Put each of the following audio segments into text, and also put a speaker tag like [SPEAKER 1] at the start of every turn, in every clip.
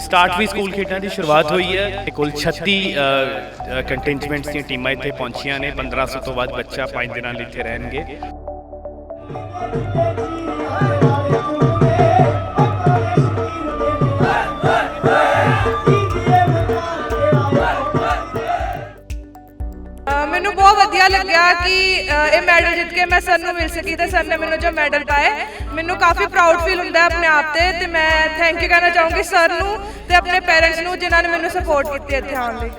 [SPEAKER 1] Start ਵੀ school ਖੇਡਾਂ ਦੀ ਸ਼ੁਰੂਆਤ ਹੋਈ ਹੈ। ਤੇ ਕੁੱਲ 36 ਕੰਟੇਨਮੈਂਟਸ ਦੀਆਂ ਟੀਮਾਂ ਇੱਥੇ ਪਹੁੰਚੀਆਂ ਨੇ। 1500 ਤੋਂ ਵੱਧ ਬੱਚਾ 5 ਦਿਨਾਂ ਲਈ ਇੱਥੇ ਰਹਿਣਗੇ।
[SPEAKER 2] ਮੈਨੂੰ ਬਹੁਤ ਵਧੀਆ ਲੱਗਿਆ ਕਿ ਇਹ ਮੈਡਲ ਜਿੱਤ ਕੇ ਮੈਂ ਸਰ ਨੂੰ ਮਿਲ ਸਕੀ ਤੇ ਸਰ ਨੇ ਮੈਨੂੰ ਜੋ ਮੈਡਲ ਪਾਏ, ਮੈਨੂੰ ਕਾਫੀ ਪ੍ਰਾਊਡ ਫੀਲ ਹੁੰਦਾ ਆਪਣੇ ਆਪ ਤੇ ਤੇ ਮੈਂ ਥੈਂਕ ਯੂ ਕਹਿਣਾ ਚਾਹੂੰਗੀ ਸਰ ਨੂੰ ਤੇ ਆਪਣੇ ਪੇਰੈਂਟਸ ਨੂੰ ਜਿਨ੍ਹਾਂ ਨੇ ਮੈਨੂੰ ਸਪੋਰਟ ਕੀਤੀ ਇੱਥੇ ਆਉਣ ਲਈ।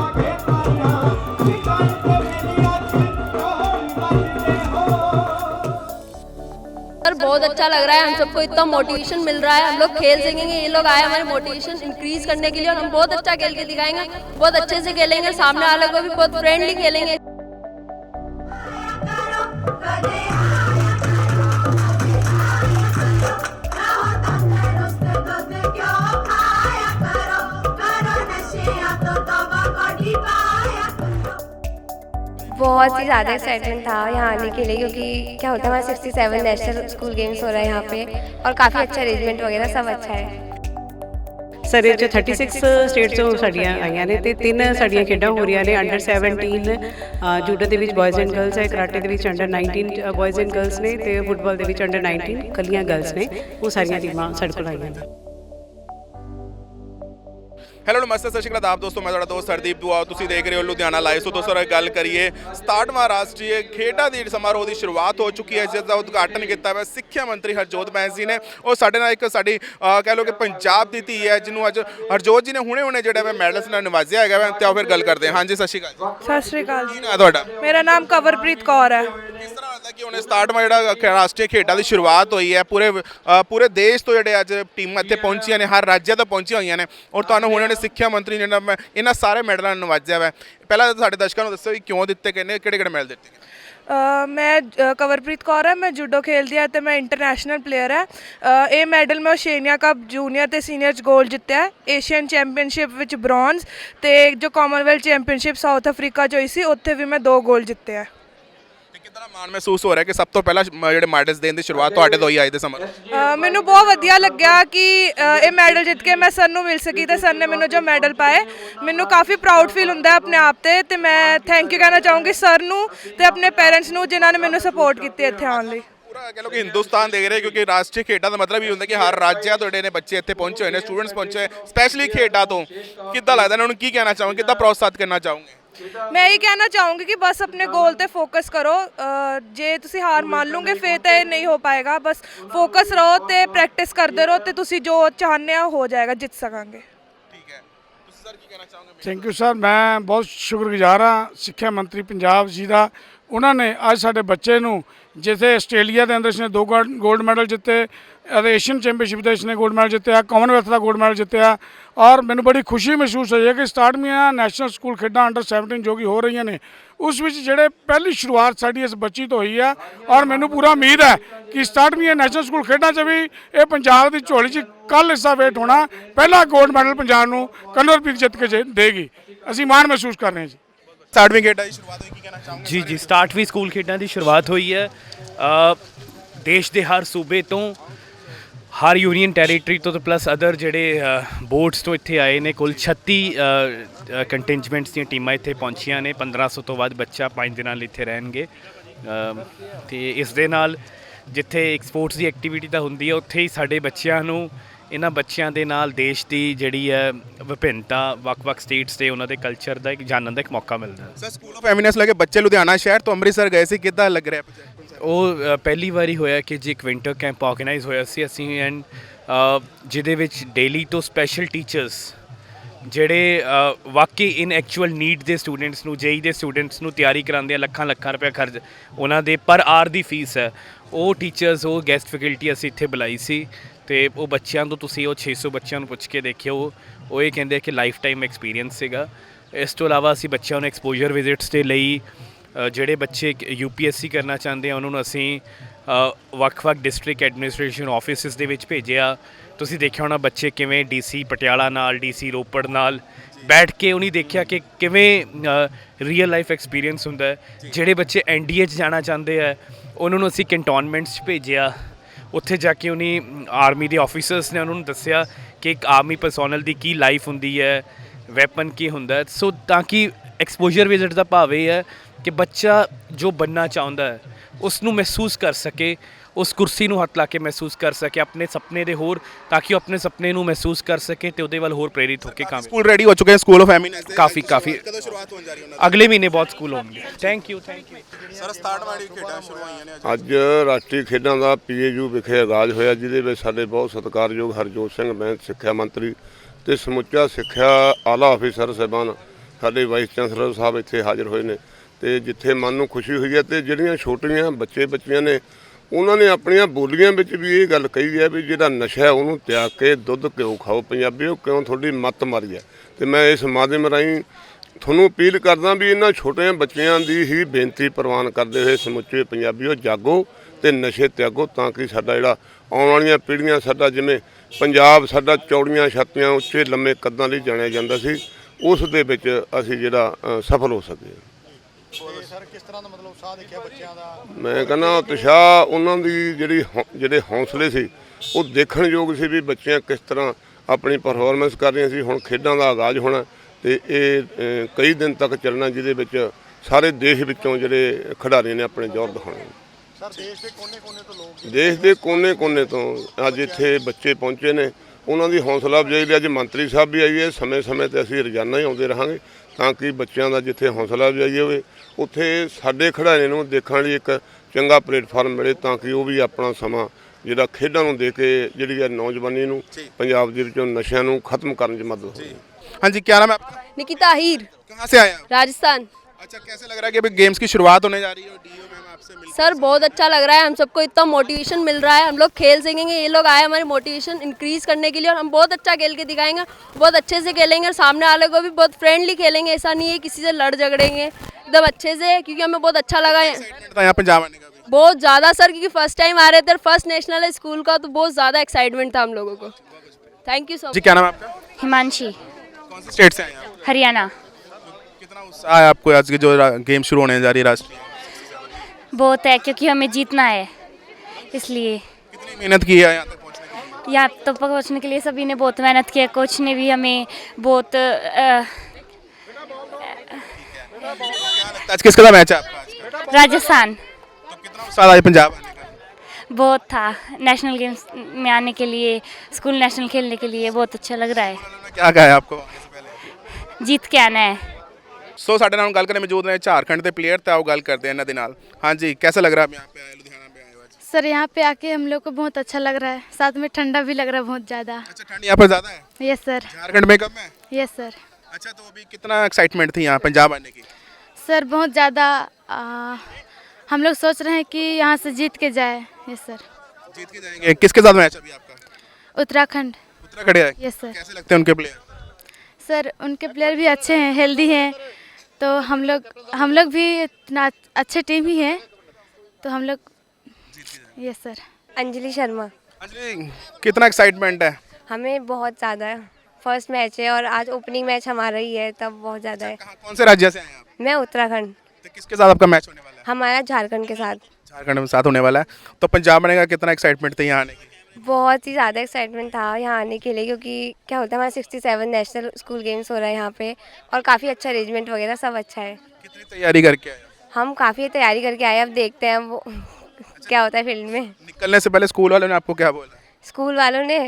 [SPEAKER 3] सर बहुत अच्छा लग रहा है, हम सबको इतना मोटिवेशन मिल रहा है, हम लोग खेल सकेंगे ये लोग आए हमारे मोटिवेशन इंक्रीज करने के लिए और हम बहुत अच्छा खेल के दिखाएँगे, बहुत अच्छे से खेलेंगे, सामने वाले को भी बहुत फ्रेंडली खेलेंगे।
[SPEAKER 4] बहुत ही ज़्यादा एक्साइटमेंट था यहाँ आने के लिए क्योंकि क्या होता है sixty seven national school games हो रहा है यहाँ पे और काफ़ी अच्छा अरेंजमेंट वगैरह सब अच्छा है।
[SPEAKER 5] ਸਰ ਇਹ ਜੋ 36 ਸਟੇਟ ਤੋਂ ਸਾਡੀਆਂ ਆਈਆਂ ਨੇ ਤੇ ਤਿੰਨ ਸਾਡੀਆਂ ਖੇਡਾਂ ਹੋ ਰਹੀਆਂ ਨੇ ਅੰਡਰ 17 ਜੂਡੋ ਦੇ ਵਿੱਚ ਬॉयਜ਼ ਐਂਡ ਗਰਲਸ ਹੈ ਕਰਾਟੇ ਦੇ ਵਿੱਚ ਅੰਡਰ 19 ਬॉयਜ਼ ਐਂਡ ਗਰਲਸ ਨੇ ਤੇ ਫੁੱਟਬਾਲ ਦੇ ਵਿੱਚ ਅੰਡਰ 19 ਕੱਲੀਆਂ ਗਰਲਸ ਨੇ ਉਹ ਸਾਰੀਆਂ
[SPEAKER 6] ਹੈਲੋ ਨਮਸਤੇ ਸਤਿ ਸ਼੍ਰੀ ਅਕਾਲ ਆਪ ਦੋਸਤੋ ਮੈਂ ਤੁਹਾਡਾ ਦੋਸਤ ਹਰਦੀਪ ਦੁਆ ਤੁਸੀਂ ਦੇਖ ਰਹੇ ਹੋ ਲੁਧਿਆਣਾ ਲਾਈਵ ਸੋ ਦੋਸਤੋ ਗੱਲ ਕਰੀਏ 67ਵਾਂ ਰਾਸ਼ਟਰੀ ਖੇਡਾਂ ਦੀ ਸਮਾਰੋਹ ਦੀ ਸ਼ੁਰੂਆਤ ਹੋ ਚੁੱਕੀ ਹੈ ਜਿਸ ਦਾ ਉਦਘਾਟਨ ਕੀਤਾ ਹੈ ਸਿੱਖਿਆ ਮੰਤਰੀ ਹਰਜੋਤ ਬੈਂਸ ਜੀ ਨੇ। ਉਹ ਸਾਡੇ ਨਾਲ ਇੱਕ ਸਾਡੀ ਕਹਿ ਲਓ ਕਿ ਪੰਜਾਬ ਦੀ ਧੀ ਹੈ ਜਿਹਨੂੰ ਅੱਜ ਹਰਜੋਤ ਜੀ ਨੇ ਹੁਣੇ ਹੁਣੇ ਜਿਹੜਾ ਵੇ ਮੈਡਲਸ ਨਾਲ ਨਵਾਜ਼ਿਆ ਹੈਗਾ ਵਾ। ਤੇ ਆਓ ਫਿਰ ਗੱਲ ਕਰਦੇ ਹਾਂ। ਹਾਂਜੀ ਸਤਿ ਸ਼੍ਰੀ ਅਕਾਲ
[SPEAKER 2] ਸਤਿ ਸ਼੍ਰੀ ਅਕਾਲ ਜੀ
[SPEAKER 6] ਨਾਂ ਤੁਹਾਡਾ?
[SPEAKER 2] ਮੇਰਾ ਨਾਮ ਕਵਰਪ੍ਰੀਤ ਕੌਰ ਹੈ।
[SPEAKER 6] ਕਿਸ ਤਰ੍ਹਾਂ ਲੱਗਦਾ ਕਿ ਉਹਨੇ 67ਵਾਂ ਜਿਹੜਾ ਰਾਸ਼ਟਰੀ ਖੇਡਾਂ ਦੀ ਸ਼ੁਰੂਆਤ ਹੋਈ ਹੈ ਪੂਰੇ ਪੂਰੇ ਦੇਸ਼ ਤੋਂ ਜਿਹੜੇ ਅੱਜ ਟੀਮਾਂ ਇੱਥੇ ਪਹੁੰਚੀਆਂ ਨੇ ਹਰ ਰਾਜ ਤੋਂ ਪਹੁੰਚੀਆਂ ਹੋਈਆਂ ਨੇ। ਔਰ ਤੁਹਾਨੂੰ ਹੁਣ ਸਿੱਖਿਆ ਮੰਤਰੀ ਜਿਹੜਾ ਮੈਂ ਇਹਨਾਂ ਸਾਰੇ ਮੈਡਲਾਂ ਨੂੰ ਨਵਾਜਿਆ ਹੋਇਆ ਹੈ। ਪਹਿਲਾਂ ਤਾਂ ਸਾਡੇ ਦਰਸ਼ਕਾਂ ਨੂੰ ਦੱਸੋ ਵੀ ਕਿਉਂ ਦਿੱਤੇ ਗਏ ਨੇ ਕਿਹੜੇ ਕਿਹੜੇ ਮੈਡਲ ਦਿੱਤੇ ਗਏ
[SPEAKER 2] ਮੈਂ ਕਵਰਪ੍ਰੀਤ ਕੌਰ ਹਾਂ, ਮੈਂ ਜੂਡੋ ਖੇਲਦੀ ਹਾਂ ਤੇ ਮੈਂ ਇੰਟਰਨੈਸ਼ਨਲ ਪਲੇਅਰ ਹਾਂ। ਇਹ ਮੈਡਲ ਮੈਂ ਓਸ਼ੇਨੀਆ ਕੱਪ ਜੂਨੀਅਰ ਤੇ ਸੀਨੀਅਰ ਚ 골ਡ ਜਿੱਤਿਆ। ਏਸ਼ੀਅਨ ਚੈਂਪੀਅਨਸ਼ਿਪ ਵਿੱਚ ਬ੍ਰੌਂਜ਼ ਤੇ ਜੋ ਕਾਮਨਵੈਲਥ ਚੈਂਪੀਅਨਸ਼ਿਪ ਸਾਊਥ ਅਫਰੀਕਾ ਚ ਹੋਈ ਸੀ, ਉੱਥੇ ਵੀ ਮੈਂ ਦੋ 골ਡ ਜਿੱਤੇ ਹੈ
[SPEAKER 6] ਕਿੰਨਾ ਮਾਣ ਮਹਿਸੂਸ ਹੋ ਰਿਹਾ ਕਿ ਸਭ ਤੋਂ ਪਹਿਲਾਂ ਮ- ਜਿਹੜੇ ਮੈਡਲਸ ਦੇਣ ਦੀ ਸ਼ੁਰੂਆਤ ਤੁਹਾਡੇ ਤੋਂ ਹੀ ਆਈ ਦੇ ਸਮਾਂ?
[SPEAKER 2] ਅ, ਮੈਨੂੰ ਬਹੁਤ ਵਧੀਆ ਲੱਗਿਆ ਕਿ ਅ, ਇਹ ਮੈਡਲ ਜਿੱਤ ਕੇ ਮੈਂ ਸਰ ਨੂੰ ਮਿਲ ਸਕੀ ਤੇ ਸਰ ਨੇ ਮੈਨੂੰ ਜੋ ਮੈਡਲ ਪਾਏ ਮੈਨੂੰ ਕਾਫੀ ਪ੍ਰਾਊਡ ਫੀਲ ਹੁੰਦਾ ਹੈ ਆਪਣੇ ਆਪ ਤੇ ਤੇ ਮੈਂ ਥੈਂਕ ਯੂ ਕਹਿਣਾ ਚਾਹੂੰਗੀ ਸਰ ਨੂੰ ਤੇ ਆਪਣੇ ਪੇਰੈਂਟਸ ਨੂੰ ਜਿਨ੍ਹਾਂ ਨੇ ਮੈਨੂੰ ਸਪੋਰਟ ਕੀਤੀ ਇੱਥੇ ਆਉਣ ਲਈ।
[SPEAKER 6] ਪੂਰਾ ਕਹ ਲਓ ਕਿ ਹਿੰਦੁਸਤਾਨ ਦੇਖ ਰਹੇ ਕਿਉਂਕਿ ਰਾਸ਼ਟਰੀ ਖੇਡਾਂ ਦਾ ਮਤਲਬ ਹੀ ਹੁੰਦਾ ਕਿ ਹਰ ਰਾਜਿਆਂ ਤੋਂ ਜਿਹੜੇ ਨੇ ਬੱਚੇ ਇੱਥੇ ਪਹੁੰਚੇ ਹੋਏ ਨੇ ਸਟੂਡੈਂਟਸ ਪਹੁੰਚੇ ਹੋਏ ਸਪੈਸ਼ਲੀ ਖੇਡਾਂ ਤੋਂ। ਕਿੱਦਾਂ ਲੱਗਦਾ ਇਹਨਾਂ ਨੂੰ? ਕੀ ਕਹਿਣਾ ਚਾਹੋਗੇ? ਕਿੱਦਾਂ ਪ੍ਰੋਤਸਾਹਿਤ ਕਰਨਾ ਚਾਹੋਗੇ?
[SPEAKER 2] ਮੈਂ ਇਹ ਕਹਿਣਾ ਚਾਹੂੰਗੀ ਕਿ ਬਸ ਆਪਣੇ ਗੋਲ ਤੇ ਫੋਕਸ ਕਰੋ। ਅ, ਜੇ ਤੁਸੀਂ ਹਾਰ ਮੰਨ ਲਓਗੇ ਫੇਰ ਤਾਂ ਇਹ ਨਹੀਂ ਹੋ ਪਾਏਗਾ। ਬਸ ਫੋਕਸ ਰਹੋ ਤੇ ਪ੍ਰੈਕਟਿਸ ਕਰਦੇ ਰਹੋ ਤੇ ਤੁਸੀਂ ਜੋ ਚਾਹੁੰਦੇ ਹੋ ਹੋ ਜਾਏਗਾ ਜਿੱਤ ਸਕਾਂਗੇ।
[SPEAKER 6] ਠੀਕ ਹੈ। ਤੁਸੀਂ ਸਰ ਕੀ ਕਹਿਣਾ ਚਾਹੋਗੇ
[SPEAKER 7] ਥੈਂਕ ਯੂ ਸਰ ਮੈਂ ਬਹੁਤ ਸ਼ੁਕਰਗੁਜ਼ਾਰ ਹਾਂ ਸਿੱਖਿਆ ਮੰਤਰੀ ਪੰਜਾਬ ਜੀ ਦਾ। ਉਹਨਾਂ ਨੇ ਅੱਜ ਸਾਡੇ ਬੱਚੇ ਨੂੰ ਜਿੱਥੇ ਆਸਟ੍ਰੇਲੀਆ ਦੇ ਅੰਦਰ ਇਸਨੇ ਦੋ 골ਡ ਮੈਡਲ ਜਿੱਤੇ। ਏਸ਼ੀਅਨ ਚੈਂਪੀਅਨਸ਼ਿਪ ਦਾ ਇਸਨੇ 골ਡ ਮੈਡਲ ਜਿੱਤਿਆ ਕਾਮਨਵੈਲਥ ਦਾ 골ਡ ਮੈਡਲ ਜਿੱਤਿਆ। ਔਰ ਮੈਨੂੰ ਬੜੀ ਖੁਸ਼ੀ ਮਹਿਸੂਸ ਹੋਈ ਹੈ ਕਿ ਸਟਾਰਟਮੀਆਂ ਨੈਸ਼ਨਲ ਸਕੂਲ ਖੇਡਾਂ ਅੰਡਰ 17 ਜੋ ਕਿ ਹੋ ਰਹੀਆਂ ਨੇ ਉਸ ਵਿੱਚ ਜਿਹੜੇ ਪਹਿਲੀ ਸ਼ੁਰੂਆਤ ਸਾਡੀ ਇਸ ਬੱਚੀ ਤੋਂ ਹੋਈ ਆ। ਔਰ ਮੈਨੂੰ ਪੂਰਾ ਉਮੀਦ ਹੈ ਕਿ ਸਟਾਰਟਮੀਆਂ ਨੈਸ਼ਨਲ ਸਕੂਲ ਖੇਡਾਂ 'ਚ ਵੀ ਇਹ ਪੰਜਾਬ ਦੀ ਝੋਲੀ 'ਚ ਕੱਲ ਇਸ ਵੇਟ ਹੋਣਾ ਪਹਿਲਾ 골ਡ ਮੈਡਲ ਪੰਜਾਬ ਨੂੰ ਕਨਵਰਪ੍ਰੀਤ ਜਿੱਤ ਕੇ ਦੇਗੀ। ਅਸੀਂ ਮਾਣ ਮਹਿਸੂਸ ਕਰ ਰਹੇ ਹਾਂ ਜੀ।
[SPEAKER 6] ਸਟਾਰਟਵੀਂ ਖੇਡਾਂ ਦੀ ਸ਼ੁਰੂਆਤ ਹੋਈ ਕੀ ਕਹਿਣਾ ਚਾਹੁੰਗੇ
[SPEAKER 1] ਜੀ ਜੀ ਸਟਾਰਟਵੀਂ ਸਕੂਲ ਖੇਡਾਂ ਦੀ ਸ਼ੁਰੂਆਤ ਹੋਈ ਹੈ। ਦੇਸ਼ ਦੇ ਹਰ ਸੂਬੇ ਤੋਂ ਹਰ ਯੂਨੀਅਨ ਟੈਰੀਟਰੀ ਤੋਂ ਪਲੱਸ ਅਦਰ ਜਿਹੜੇ ਬੋਰਡਸ ਤੋਂ ਇੱਥੇ ਆਏ ਨੇ ਕੁੱਲ 36 ਕੰਟਿੰਜਮੈਂਟਸ ਦੀਆਂ ਟੀਮਾਂ ਇੱਥੇ ਪਹੁੰਚੀਆਂ ਨੇ। 1500 ਤੋਂ ਵੱਧ ਬੱਚਾ 5 ਦਿਨਾਂ ਲਈ ਇੱਥੇ ਰਹਿਣਗੇ। ਅ, ਤੇ ਇਸ ਦੇ ਨਾਲ ਜਿੱਥੇ ਇੱਕ ਸਪੋਰਟਸ ਦੀ ਐਕਟੀਵਿਟੀ ਤਾਂ ਹੁੰਦੀ ਹੈ ਉੱਥੇ ਹੀ ਸਾਡੇ ਬੱਚਿਆਂ ਨੂੰ ਇਹਨਾਂ ਬੱਚਿਆਂ ਦੇ ਨਾਲ ਦੇਸ਼ ਦੀ ਜਿਹੜੀ ਹੈ ਵਿਭਿੰਨਤਾ ਵੱਖ-ਵੱਖ ਸਟੇਟਸ ਦੇ ਉਹਨਾਂ ਦੇ ਕਲਚਰ ਦਾ ਇੱਕ ਜਾਣਨ ਦਾ ਇੱਕ ਮੌਕਾ ਮਿਲਦਾ। ਹੈ
[SPEAKER 6] ਸਰ ਸਕੂਲ ਆਫ ਐਮਿਨੈਂਸ ਲੈ ਕੇ ਬੱਚੇ ਲੁਧਿਆਣਾ ਸ਼ਹਿਰ ਤੋਂ ਅੰਮ੍ਰਿਤਸਰ ਗਏ ਸੀ ਕਿੱਦਾਂ ਲੱਗ ਰਿਹਾ
[SPEAKER 1] ਉਹ ਅ, ਪਹਿਲੀ ਵਾਰੀ ਹੋਇਆ ਕਿ ਜੀ ਇੱਕ ਵਿੰਟਰ ਕੈਂਪ ਆਰਗੇਨਾਈਜ਼ ਹੋਇਆ ਸੀ ਅਸੀਂ ਐਂਡ ਜਿਹਦੇ ਵਿੱਚ ਡੇਲੀ ਤੋਂ ਸਪੈਸ਼ਲ ਟੀਚਰਸ ਜਿਹੜੇ ਅ, ਵਾਕਈ ਇਨ ਐਕਚੁਅਲ ਨੀਡ ਦੇ ਸਟੂਡੈਂਟਸ ਨੂੰ ਜੇਈ ਦੇ ਸਟੂਡੈਂਟਸ ਨੂੰ ਤਿਆਰੀ ਕਰਾਉਂਦੇ ਆ ਲੱਖਾਂ ਲੱਖਾਂ ਰੁਪਏ ਖਰਚ ਉਹਨਾਂ ਦੇ ਪਰ ਆਰ ਦੀ ਫੀਸ ਹੈ। ਉਹ ਟੀਚਰਸ ਉਹ ਗੈਸਟ ਫੈਕਲਟੀ ਅਸੀਂ ਇੱਥੇ ਬੁਲਾਈ ਸੀ ਤੇ ਉਹ ਬੱਚਿਆਂ ਤੋਂ ਤੁਸੀਂ ਉਹ 600 ਬੱਚਿਆਂ ਨੂੰ ਪੁੱਛ ਕੇ ਦੇਖਿਓ ਉਹ ਇਹ ਕਹਿੰਦੇ ਕਿ ਲਾਈਫ ਟਾਈਮ ਐਕਸਪੀਰੀਅੰਸ ਸੀਗਾ। ਇਸ ਤੋਂ ਇਲਾਵਾ ਅਸੀਂ ਬੱਚਿਆਂ ਨੂੰ ਐਕਸਪੋਜ਼ਰ ਵਿਜ਼ਿਟਸ ਦੇ ਲਈ ਜਿਹੜੇ ਬੱਚੇ ਯੂਪੀਐਸਸੀ ਕਰਨਾ ਚਾਹੁੰਦੇ ਆ ਉਹਨਾਂ ਨੂੰ ਅਸੀਂ ਵੱਖ-ਵੱਖ ਡਿਸਟ੍ਰਿਕਟ ਐਡਮਿਨਿਸਟ੍ਰੇਸ਼ਨ ਆਫਿਸਿਸ ਦੇ ਵਿੱਚ ਭੇਜਿਆ ਤੁਸੀਂ ਦੇਖਿਆ ਹੋਣਾ ਬੱਚੇ ਕਿਵੇਂ ਡੀਸੀ ਪਟਿਆਲਾ ਨਾਲ ਡੀਸੀ ਰੋਪੜ ਨਾਲ ਬੈਠ ਕੇ ਉਹਨੇ ਦੇਖਿਆ ਕਿ ਕਿਵੇਂ ਰੀਅਲ ਲਾਈਫ ਐਕਸਪੀਰੀਅੰਸ ਹੁੰਦਾ ਹੈ। ਜਿਹੜੇ ਬੱਚੇ ਐਨਡੀਏ 'ਚ ਜਾਣਾ ਚਾਹੁੰਦੇ ਆ ਉਹਨਾਂ ਨੂੰ ਅਸੀਂ ਕੰਟੋਨਮੈਂਟਸ 'ਚ ਭੇਜਿਆ ਉੱਥੇ ਜਾ ਕੇ ਉਹਨੇ ਆਰਮੀ ਦੇ ਆਫੀਸਰਸ ਨੇ ਉਹਨਾਂ ਨੂੰ ਦੱਸਿਆ ਕਿ ਇੱਕ ਆਰਮੀ ਪਰਸੋਨਲ ਦੀ ਕੀ ਲਾਈਫ ਹੁੰਦੀ ਹੈ ਵੈਪਨ ਕੀ ਹੁੰਦਾ ਸੋ ਤਾਂ ਕਿ ਐਕਸਪੋਜ਼ਰ ਵਿਜ਼ਿਟ ਦਾ ਭਾਵ ਇਹ ਹੈ ਕਿ ਬੱਚਾ ਜੋ ਬੰਨਾ ਚਾਹੁੰਦਾ ਹੈ ਉਸ ਨੂੰ ਮਹਿਸੂਸ ਕਰ ਸਕੇ ਉਸ ਕੁਰਸੀ ਨੂੰ ਹੱਥ ਲਾ ਕੇ ਮਹਿਸੂਸ ਕਰ ਸਕੇ ਆਪਣੇ ਸੁਪਨੇ ਦੇ ਹੋਰ ਤਾਂ ਕਿ ਉਹ ਆਪਣੇ ਸੁਪਨੇ ਨੂੰ ਮਹਿਸੂਸ ਕਰ ਸਕੇ ਤੇ ਉਹਦੇ ਵੱਲ ਹੋਰ ਪ੍ਰੇਰਿਤ ਹੋ ਕੇ ਕੰਮ
[SPEAKER 6] ਸਕੂਲ ਰੈਡੀ ਹੋ ਚੁੱਕੇ ਹਨ ਸਕੂਲ ਆਫ ਐਮਿਨੈਂਸ ਦੇ
[SPEAKER 1] ਕਾਫੀ ਕਾਫੀ।
[SPEAKER 6] ਕਦੋਂ ਸ਼ੁਰੂਆਤ ਹੋਣ ਜਾ ਰਹੀ ਹੈ ਉਹਨਾਂ
[SPEAKER 1] ਅਗਲੇ ਮਹੀਨੇ ਬਹੁਤ ਸਕੂਲ ਹੋਣਗੇ। Thank you thank
[SPEAKER 6] you sir 67 ਵਾਲੀ ਖੇਡਾਂ ਸ਼ੁਰੂ ਹੋਈਆਂ ਨੇ ਅੱਜ।
[SPEAKER 8] ਅੱਜ ਰਾਸ਼ਟਰੀ ਖੇਡਾਂ ਦਾ ਪੀਏਯੂ ਵਿਖੇ ਆਗਾਜ਼ ਹੋਇਆ ਜਿਹਦੇ ਵਿੱਚ ਸਾਡੇ ਬਹੁਤ ਸਤਿਕਾਰਯੋਗ ਹਰਜੋਤ ਸਿੰਘ ਬੈਂਸ ਸਿੱਖਿਆ ਮੰਤਰੀ ਤੇ ਸਮੁੱਚਾ ਸਿੱਖਿਆ ਆਲਾ ਅਫੀਸਰ ਸਾਹਿਬਾਨ ਸਾਡੇ ਵਾਈਸ ਚਾਂਸਲਰ ਸਾਹਿਬ ਇੱਥੇ ਹਾਜ਼ਰ ਹੋਏ ਨੇ ਤੇ ਜਿੱਥੇ ਮਨ ਨੂੰ ਖੁਸ਼ੀ ਹੋਈ ਹੈ ਤੇ ਜਿਹੜੀਆਂ ਛੋਟੀਆਂ ਬੱਚੇ ਬੱਚੀਆਂ ਨੇ, ਉਹਨਾਂ ਨੇ ਆਪਣੀਆਂ ਬੋਲੀਆਂ ਵਿੱਚ ਵੀ ਇਹ ਗੱਲ ਕਹੀ ਹੈ ਵੀ ਜਿਹੜਾ ਨਸ਼ਾ ਹੈ ਉਹਨੂੰ ਤਿਆਗ ਕੇ ਦੁੱਧ ਕਿਉਂ ਖਾਓ। ਪੰਜਾਬੀਓ, ਕਿਉਂ ਤੁਹਾਡੀ ਮੱਤ ਮਾਰੀ ਹੈ? ਤੇ ਮੈਂ ਇਸ ਮਾਧਿਅਮ ਰਾਹੀਂ ਤੁਹਾਨੂੰ ਅਪੀਲ ਕਰਦਾ ਵੀ ਇਹਨਾਂ ਛੋਟਿਆਂ ਬੱਚਿਆਂ ਦੀ ਹੀ ਬੇਨਤੀ ਪ੍ਰਵਾਨ ਕਰਦੇ ਹੋਏ ਸਮੁੱਚੇ ਪੰਜਾਬੀਓ, ਜਾਗੋ ਤੇ ਨਸ਼ੇ ਤਿਆਗੋ ਤਾਂ ਕਿ ਸਾਡਾ ਜਿਹੜਾ ਆਉਣ ਵਾਲੀਆਂ ਪੀੜ੍ਹੀਆਂ, ਸਾਡਾ ਜਿਵੇਂ ਪੰਜਾਬ, ਸਾਡਾ ਚੌੜੀਆਂ ਛਾਤੀਆਂ ਉੱਚੇ ਲੰਮੇ ਕੱਦਾਂ ਲਈ ਜਾਣਿਆ ਜਾਂਦਾ ਸੀ। ਉਸ ਦੇ ਵਿੱਚ ਅਸੀਂ ਜਿਹੜਾ ਸਫਲ ਹੋ ਸਕੇ। ਮੈਂ ਕਹਿੰਦਾ ਉਤਸ਼ਾਹ ਉਹਨਾਂ ਦੀ ਜਿਹੜੀ ਹੌ- ਜਿਹੜੇ ਹੌਸਲੇ ਸੀ ਉਹ ਦੇਖਣ ਯੋਗ ਸੀ ਵੀ ਬੱਚਿਆਂ ਕਿਸ ਤਰ੍ਹਾਂ ਆਪਣੀ ਪਰਫਾਰਮੈਂਸ ਕਰ ਰਹੀਆਂ ਸੀ। ਹੁਣ ਖੇਡਾਂ ਦਾ ਆਗਾਜ਼ ਹੋਣਾ ਤੇ ਇਹ ਕਈ ਦਿਨ ਤੱਕ ਚੱਲਣਾ ਜਿਹਦੇ ਵਿੱਚ ਸਾਰੇ ਦੇਸ਼ ਵਿੱਚੋਂ ਜਿਹੜੇ ਖਿਡਾਰੀ ਨੇ ਆਪਣੇ ਜ਼ੋਰ ਦਿਖਾਉਣੇ ਸਰ ਦੇਸ਼ ਦੇ ਕੋਨੇ-ਕੋਨੇ ਤੋਂ ਲੋਕ ਦੇਸ਼ ਦੇ ਕੋਨੇ-ਕੋਨੇ ਤੋਂ ਅੱਜ ਇੱਥੇ ਬੱਚੇ ਪਹੁੰਚੇ ਨੇ। ਉਹਨਾਂ ਦੀ ਹੌਸਲਾ ਅਫਜ਼ਾਈ ਲਈ ਅੱਜ ਮੰਤਰੀ ਸਾਹਿਬ ਵੀ ਆਈਏ ਸਮੇਂ-ਸਮੇਂ ਤੇ ਅਸੀਂ ਰੋਜ਼ਾਨਾ ਹੀ ਆਉਂਦੇ ਰਹਾਂਗੇ ਤਾਂ ਕਿ ਬੱਚਿਆਂ ਦਾ ਜਿੱਥੇ ਹੌਸਲਾ ਅਫਜ਼ਾਈ ਹੋਵੇ ਉੱਥੇ ਸਾਡੇ ਖਿਡਾਰੀ ਨੂੰ ਦੇਖਣ ਲਈ ਇੱਕ ਚੰਗਾ ਪਲੇਟਫਾਰਮ ਮਿਲੇ ਤਾਂ ਕਿ ਉਹ ਵੀ ਆਪਣਾ ਸਮਾਂ ਜਿਹੜਾ ਖੇਡਾਂ ਨੂੰ ਦੇ ਕੇ ਜਿਹੜੀ ਹੈ ਨੌਜਵਾਨੀ ਨੂੰ ਪੰਜਾਬ ਦੇ ਵਿੱਚੋਂ ਨਸ਼ਿਆਂ ਨੂੰ ਖਤਮ ਕਰਨ 'ਚ ਮਦਦ ਹੋਵੇ
[SPEAKER 6] हाँ जी क्या नाम है आपका
[SPEAKER 3] निकिता हीर
[SPEAKER 6] कहाँ से आए आप
[SPEAKER 3] राजस्थान
[SPEAKER 6] अच्छा कैसे लग रहा है कि अभी गेम्स की शुरुआत होने जा रही है और डीओ मैम आपसे मिल
[SPEAKER 3] सर बहुत अच्छा लग रहा है हम सबको इतना मोटिवेशन मिल रहा है। हम लोग खेल सकेंगे ये लोग आए हमारे मोटिवेशन इंक्रीज करने के लिए और हम बहुत अच्छा खेल के दिखाएँगे बहुत अच्छे से खेलेंगे और सामने वाले को भी बहुत फ्रेंडली खेलेंगे ऐसा नहीं है किसी से लड़ झगड़ेंगे एकदम अच्छे से क्योंकि हमें बहुत अच्छा लगा है।
[SPEAKER 6] यहाँ पंजाब
[SPEAKER 3] बहुत ज़्यादा सर क्योंकि फ़र्स्ट टाइम आ रहे थे फ़र्स्ट नेशनल है स्कूल का तो बहुत ज़्यादा एक्साइटमेंट था हम लोगों को। थैंक यू सो
[SPEAKER 6] जी क्या नाम है आपका?
[SPEAKER 9] हिमांशी।
[SPEAKER 6] कौन से स्टेट से हैं
[SPEAKER 9] हरियाणा।
[SPEAKER 6] कितना उत्साह है आपको आज की जो गेम शुरू होने जा रही है राष्ट्रीय?
[SPEAKER 9] बहुत है क्योंकि हमें जीतना है। इसलिए।
[SPEAKER 6] कितनी मेहनत की है यहाँ तक पहुँचने
[SPEAKER 9] यहाँ तो पहुँचने के लिए सभी ने बहुत मेहनत की है कोच ने भी हमें बहुत
[SPEAKER 6] आज किसके मैच है
[SPEAKER 9] राजस्थान।
[SPEAKER 6] तो कितना उत्साह पंजाब आने का?
[SPEAKER 9] बहुत था नेशनल गेम्स में आने के लिए स्कूल नेशनल खेलने के लिए बहुत अच्छा लग रहा है।
[SPEAKER 6] क्या कहा है आपको
[SPEAKER 9] जीत के आना है।
[SPEAKER 6] ਸੋ ਸਾਡੇ ਨਾਲ ਗੱਲ ਕਰਨ ਮੌਜੂਦ ਨੇ ਝਾਰਖੰਡ ਦੇ ਪਲੇਅਰ ਤੇ ਆਓ ਗੱਲ ਕਰਦੇ ਹਾਂ ਇਹਨਾਂ ਦੇ ਨਾਲ ਹਾਂਜੀ कैसा लग रहा है आप यहाँ पे आए लुधियाना पे आए हो आज
[SPEAKER 10] सर यहाँ पे आके हम लोग को बहुत अच्छा लग रहा है साथ में ठंडा भी लग रहा है बहुत ज़्यादा
[SPEAKER 6] अच्छा ठंड यहाँ पर ज़्यादा है
[SPEAKER 10] यस सर
[SPEAKER 6] झारखंड में कम है
[SPEAKER 10] यस सर
[SPEAKER 6] अच्छा तो अभी कितना एक्साइटमेंट थी यहाँ पंजाब आने की
[SPEAKER 10] सर बहुत ज़्यादा आ, हम लोग सोच रहे हैं कि यहाँ से जीत के जाए यस सर
[SPEAKER 6] जीत के जाएंगे किसके साथ मैच अभी आपका
[SPEAKER 10] उत्तराखंड
[SPEAKER 6] उत्तराखंड है
[SPEAKER 10] यस सर
[SPEAKER 6] कैसे लगते हैं उनके प्लेयर
[SPEAKER 10] सर उनके प्लेयर भी अच्छे हैं हेल्दी हैं तो हम लोग हम लोग भी इतना अच्छे टीम ही हैं। तो हम लोग यस सर।
[SPEAKER 4] अंजलि शर्मा।
[SPEAKER 6] अंजलि कितना एक्साइटमेंट है?
[SPEAKER 4] हमें बहुत ज़्यादा फ़र्स्ट मैच है और आज ओपनिंग मैच हमारा ही है तब बहुत ज़्यादा है।
[SPEAKER 6] कौन से राज्य से आए हैं आप?
[SPEAKER 4] मैं उत्तराखंड।
[SPEAKER 6] तो किसके साथ आपका मैच होने वाला है?
[SPEAKER 4] हमारा झारखंड के साथ।
[SPEAKER 6] झारखंड में साथ होने वाला है। तो पंजाब आने का कितना एक्साइटमेंट था यहाँ आने की
[SPEAKER 4] बहुत ही ज़्यादा एक्साइटमेंट था यहाँ आने के लिए क्योंकि क्या होता है हमारा sixty seven national school games हो रहा है यहाँ पे और काफ़ी अच्छा अरेंजमेंट वगैरह सब अच्छा है।
[SPEAKER 6] कितनी तैयारी करके आए
[SPEAKER 4] हम काफ़ी तैयारी करके आए अब देखते हैं वो अच्छा, क्या होता है फ़ील्ड में।
[SPEAKER 6] निकलने से पहले स्कूल वालों ने आपको क्या बोला?
[SPEAKER 4] स्कूल वालों ने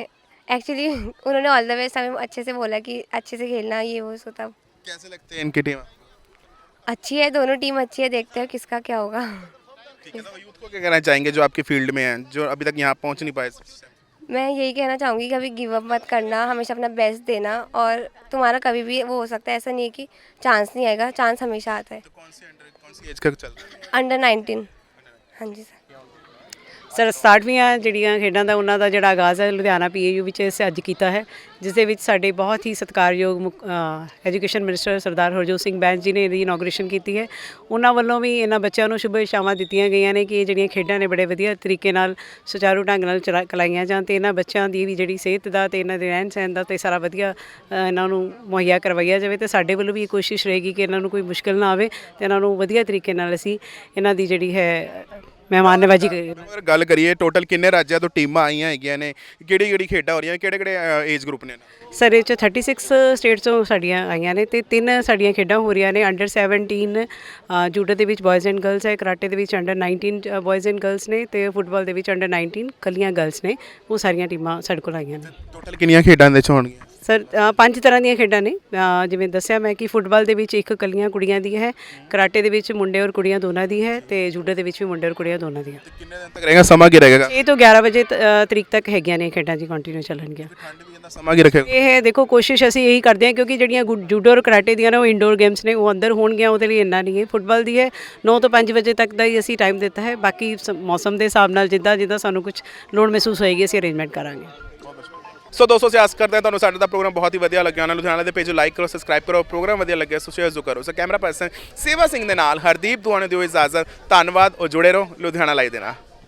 [SPEAKER 4] एक्चुअली उन्होंने ऑल द बेस्ट हमें अच्छे से बोला कि अच्छे से खेलना ये वो सो तब।
[SPEAKER 6] कैसे लगते हैं इनकी टीम
[SPEAKER 4] अच्छी है दोनों टीम अच्छी है देखते हैं किसका क्या होगा।
[SPEAKER 6] ठीक है तो यूथ को क्या कहना चाहेंगे जो आपके फ़ील्ड में है जो अभी तक यहाँ पहुँच नहीं पाए?
[SPEAKER 4] मैं यही कहना चाहूँगी कि कभी गिव अप मत करना हमेशा अपना बेस्ट देना और तुम्हारा कभी भी वो हो सकता है ऐसा नहीं है कि चांस नहीं आएगा चांस हमेशा आता है।
[SPEAKER 6] तो कौन सी अंडर कौन सी एज का चल रहा है?
[SPEAKER 4] अंडर नाइनटीन हाँ जी सर
[SPEAKER 5] ਸਰ 67ਵੀਆਂ ਜਿਹੜੀਆਂ ਖੇਡਾਂ ਦਾ ਉਹਨਾਂ ਦਾ ਜਿਹੜਾ ਆਗਾਜ਼ ਹੈ, ਲੁਧਿਆਣਾ ਪੀਏਯੂ ਵਿੱਚ ਅਸੀਂ ਅੱਜ ਕੀਤਾ ਹੈ, ਜਿਸ ਦੇ ਵਿੱਚ ਸਾਡੇ ਬਹੁਤ ਹੀ ਸਤਿਕਾਰਯੋਗ ਮੁੱਖ- ਐਜੂਕੇਸ਼ਨ ਮਿਨਿਸਟਰ ਸਰਦਾਰ ਹਰਜੋਤ ਸਿੰਘ ਬੈਂਸ ਜੀ ਨੇ ਇਹਦੀ ਇਨੋਗ੍ਰੇਸ਼ਨ ਕੀਤੀ ਹੈ। ਉਹਨਾਂ ਵੱਲੋਂ ਵੀ ਇਹਨਾਂ ਬੱਚਿਆਂ ਨੂੰ ਸ਼ੁਭ ਇਛਾਵਾਂ ਦਿੱਤੀਆਂ ਗਈਆਂ ਨੇ ਕਿ ਇਹ ਜਿਹੜੀਆਂ ਖੇਡਾਂ ਨੇ ਬੜੇ ਵਧੀਆ ਤਰੀਕੇ ਨਾਲ ਸੁਚਾਰੂ ਢੰਗ ਨਾਲ ਚਲਾ- ਚਲਾਈਆਂ ਜਾਣ ਤੇ ਇਹਨਾਂ ਬੱਚਿਆਂ ਦੀ ਵੀ ਜਿਹੜੀ ਸਿਹਤ ਦਾ ਤੇ ਇਹਨਾਂ ਦੇ ਰਹਿਣ ਸਹਿਣ ਦਾ ਤੇ ਸਾਰਾ ਵਧੀਆ ਇਹਨਾਂ ਨੂੰ ਮੁਹੱਈਆ ਕਰਵਾਈਆ ਜਾਵੇ ਤੇ ਸਾਡੇ ਵੱਲੋਂ ਵੀ ਇਹ ਕੋਸ਼ਿਸ਼ ਰਹੇਗੀ ਕਿ ਇਹਨਾਂ ਨੂੰ ਕੋਈ ਮੁਸ਼ਕਲ ਨਾ ਆਵੇ ਤੇ ਇਹਨਾਂ ਨੂੰ ਵਧੀਆ ਤਰੀਕੇ ਨਾਲ ਅਸੀਂ ਇਹਨਾਂ ਦੀ ਜਿਹੜੀ ਹੈ ਮਹਿਮਾਨ ਨਵਾਜੀ ਕਰੀਏ।
[SPEAKER 6] ਅਗਰ ਗੱਲ ਕਰੀਏ ਟੋਟਲ ਕਿੰਨੇ ਰਾਜਾਂ ਤੋਂ ਟੀਮਾਂ ਆਈਆਂ ਹੈਗੀਆਂ ਨੇ? ਕਿਹੜੀ ਕਿਹੜੀ ਖੇਡਾਂ ਹੋ ਰਹੀਆਂ? ਕਿਹੜੇ ਕਿਹੜੇ ਏਜ ਗਰੁੱਪ ਨੇ
[SPEAKER 5] ਸਰ ਇਹ 'ਚ 36 ਸਟੇਟਸ ਤੋਂ ਸਾਡੀਆਂ ਆਈਆਂ ਨੇ ਤੇ ਤਿੰਨ ਸਾਡੀਆਂ ਖੇਡਾਂ ਹੋ ਰਹੀਆਂ ਨੇ। ਅੰਡਰ 17 ਅ, ਜੂਡੋ ਦੇ ਵਿੱਚ ਬॉयਜ਼ ਐਂਡ ਗਰਲਸ ਹੈ ਕਰਾਟੇ ਦੇ ਵਿੱਚ ਅੰਡਰ 19 ਬॉयਜ਼ ਐਂਡ ਗਰਲਸ ਨੇ ਤੇ ਫੁੱਟਬਾਲ ਦੇ ਵਿੱਚ ਅੰਡਰ 19 ਕੱਲੀਆਂ ਗਰਲਸ ਨੇ। ਉਹ ਸਾਰੀਆਂ ਟੀਮਾਂ ਸਾਡੇ ਕੋਲ ਆਈਆਂ ਨੇ।
[SPEAKER 6] ਟੋਟਲ ਕਿੰਨੀਆਂ ਖੇਡਾਂ ਦੇ ਚ ਹੋਣਗੀਆਂ?
[SPEAKER 5] ਸਰ ਪੰਜ ਤਰ੍ਹਾਂ ਦੀਆਂ ਖੇਡਾਂ ਨੇ। ਜਿਵੇਂ ਦੱਸਿਆ ਮੈਂ ਕਿ ਫੁੱਟਬਾਲ ਦੇ ਵਿੱਚ ਇੱਕ ਕੱਲੀਆਂ ਕੁੜੀਆਂ ਦੀ ਹੈ ਕਰਾਟੇ ਦੇ ਵਿੱਚ ਮੁੰਡੇ ਔਰ ਕੁੜੀਆਂ ਦੋਨਾਂ ਦੀ ਹੈ ਤੇ ਜੂਡੋ ਦੇ ਵਿੱਚ ਵੀ ਮੁੰਡੇ ਔਰ ਕੁੜੀਆਂ ਦੋਨਾਂ ਦੀਆਂ।
[SPEAKER 6] ਕਿੰਨੇ ਦਿਨ ਤੱਕ ਰਹੇਗਾ? ਸਮਾਂ ਕੀ ਰਹੇਗਾ?
[SPEAKER 5] 6 ਤੋਂ 11 ਵਜੇ ਤਰੀਕ ਤੱਕ ਹੈਗੀਆਂ ਨੇ ਇਹ ਖੇਡਾਂ ਜੀ ਕੰਟੀਨਿਊ ਚੱਲਣਗੀਆਂ
[SPEAKER 6] ਠੰਡ ਵੀ ਇਹਦਾ ਸਮਾਂ ਕੀ ਰੱਖੇਗਾ?
[SPEAKER 5] ਇਹ ਹੈ ਦੇਖੋ ਕੋਸ਼ਿਸ਼ ਅਸੀਂ ਇਹੀ ਕਰਦੇ ਹਾਂ ਕਿਉਂਕਿ ਜਿਹੜੀਆਂ ਜੂਡੋ ਔਰ ਕਰਾਟੇ ਦੀਆਂ ਨੇ ਉਹ ਇੰਡੋਰ ਗੇਮਸ ਨੇ ਉਹ ਅੰਦਰ ਹੋਣਗੀਆਂ ਉਹਦੇ ਲਈ ਇੰਨਾ ਨਹੀਂ ਹੈ। ਫੁੱਟਬਾਲ ਦੀ ਹੈ 9 ਤੋਂ 5 ਵਜੇ ਤੱਕ ਦਾ ਹੀ ਅਸੀਂ ਟਾਈਮ ਦਿੱਤਾ ਹੈ। ਬਾਕੀ ਮੌਸਮ ਦੇ ਹਿਸਾਬ ਨਾਲ ਜਿੱਦਾਂ ਜਿੱਦਾਂ ਸਾਨੂੰ ਕੁਝ ਲੋੜ ਮਹਿਸੂਸ ਹੋਏਗੀ ਅਸੀਂ ਅਰੇਂਜਮੈਂਟ ਕਰਾਂਗੇ।
[SPEAKER 6] ਸੋ ਦੋਸਤੋ, ਅਸੀਂ ਆਸ ਕਰਦੇ ਹਾਂ ਤੁਹਾਨੂੰ ਸਾਡਾ ਦਾ ਪ੍ਰੋਗਰਾਮ ਬਹੁਤ ਹੀ ਵਧੀਆ ਲੱਗਿਆ ਹੋਣਾ। ਲੁਧਿਆਣਾ ਦੇ ਪੇਜ ਲਾਈਕ ਕਰੋ ਸਬਸਕ੍ਰਾਈਬ ਕਰੋ, ਪ੍ਰੋਗਰਾਮ ਵਧੀਆ ਲੱਗਿਆ ਸੋ ਸ਼ੇਅਰ ਜ਼ਰੂਰ ਕਰੋ। ਸੋ ਕੈਮਰਾ ਪਰਸਨ ਸੇਵਾ ਸਿੰਘ ਦੇ ਨਾਲ ਹਰਦੀਪ ਦੁਆਣੇ ਦਿਓ ਇਜਾਜ਼ਤ। ਧੰਨਵਾਦ ਔਰ ਜੁੜੇ ਰਹੋ ਲੁਧਿਆਣਾ ਲਾਈਵ ਦੇ ਨਾਲ।